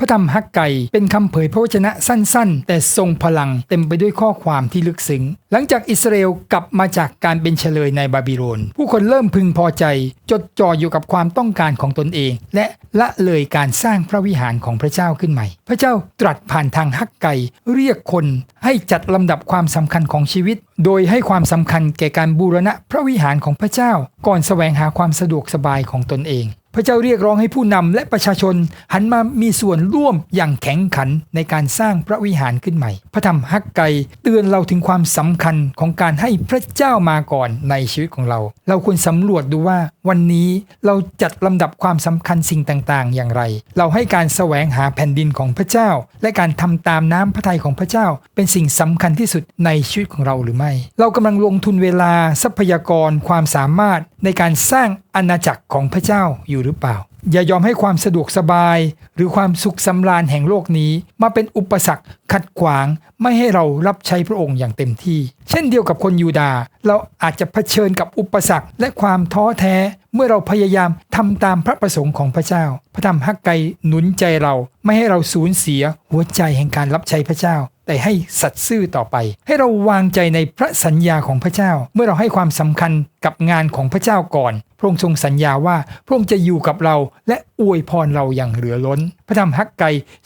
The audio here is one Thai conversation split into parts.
พระธรรมฮักไกเป็นคำเผยพระวจนะสั้นๆ แต่ทรงพลังเต็มไปด้วยข้อความที่ลึกซึ้ง หลังจากอิสราเอลกลับมาจากการเป็นเฉลยในบาบิโลนผู้คนเริ่มพึงพอใจ จดจ่ออยู่กับความต้องการของตนเอง และละเลยการสร้างพระวิหารของพระเจ้าขึ้นใหม่ พระเจ้าตรัสผ่านทางฮักไกเรียกคนให้จัดลำดับความสำคัญของชีวิต โดยให้ความสำคัญแก่การบูรณะพระวิหารของพระเจ้า ก่อนแสวงหาความสะดวกสบายของตนเอง พระเจ้าเรียกร้องให้ผู้นำและประชาชน หันมามีส่วนร่วมอย่างแข็งขันในการสร้างพระวิหารขึ้นใหม่ พระธรรมฮักไกเตือนเราถึงความสำคัญของการให้พระเจ้ามาก่อนในชีวิตของเรา เราควรสำรวจดูว่า วันนี้เราจัดลำดับความสำคัญสิ่งต่างๆ อย่างไร เราให้การแสวงหาแผ่นดินของพระเจ้า และการทำตามน้ำพระทัยของพระเจ้า เป็นสิ่งสำคัญที่สุดในชีวิตของเราหรือไม่เรากำลังลงทุนเวลาทรัพยากรความสามารถในการสร้างอาณาจักรของพระเจ้าอยู่หรือเปล่า อย่ายอมให้ความสะดวกสบาย หรือความสุขสำราญแห่งโลกนี้ มาเป็นอุปสรรคขัดขวางไม่ให้เรารับใช้พระองค์อย่างเต็มที่ เช่นเดียวกับคนยูดาเราอาจจะเผชิญกับอุปสรรคและความท้อแท้ เมื่อเราพยายามทำตามพระประสงค์ของพระเจ้า พระธรรมฮักไกหนุนใจเรา ไม่ให้เราสูญเสียหัวใจแห่งการรับใช้พระเจ้า แต่ให้สัตย์ซื่อต่อไป ให้เราวางใจในพระสัญญาของพระเจ้า เมื่อเราให้ความสำคัญกับงานของพระเจ้าก่อน พระองค์ทรงสัญญาว่าพระองค์จะอยู่กับเราและอวยพรเราอย่างเหลือล้น พระธรรมฮักไก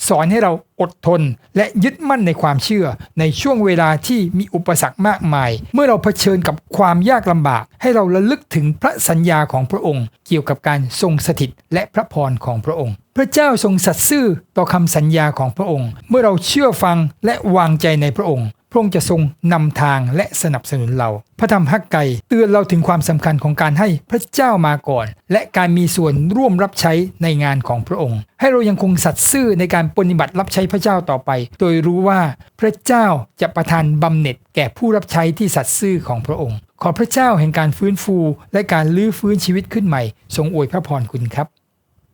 สอนให้เราอดทน และยึดมั่นในความเชื่อ ในช่วงเวลาที่มีอุปสรรคมากมาย เมื่อเราเผชิญกับความยากลำบาก ให้เราระลึกถึงพระสัญญาของพระองค์ เกี่ยวกับการทรงสถิตและพระพรของพระองค์ พระเจ้าทรงสัตย์ซื่อต่อคำสัญญาของพระองค์ เมื่อเราเชื่อฟังและวางใจในพระองค์ พระองค์จะทรงนำทางและสนับสนุนเรา พระธรรมฮักไกเตือนเราถึงความสำคัญของการให้พระเจ้ามาก่อน และการมีส่วนร่วมรับใช้ในงานของพระองค์ ให้เรายังคงสัตย์ซื่อในการปฏิบัติรับใช้พระเจ้าต่อไป โดยรู้ว่าพระเจ้าจะประทานบำเหน็จแก่ผู้รับใช้ที่สัตย์ซื่อของพระองค์ ขอพระเจ้าแห่งการฟื้นฟู และการลื้อฟื้นชีวิตขึ้นใหม่ ทรงอวยพระพรคุณครับ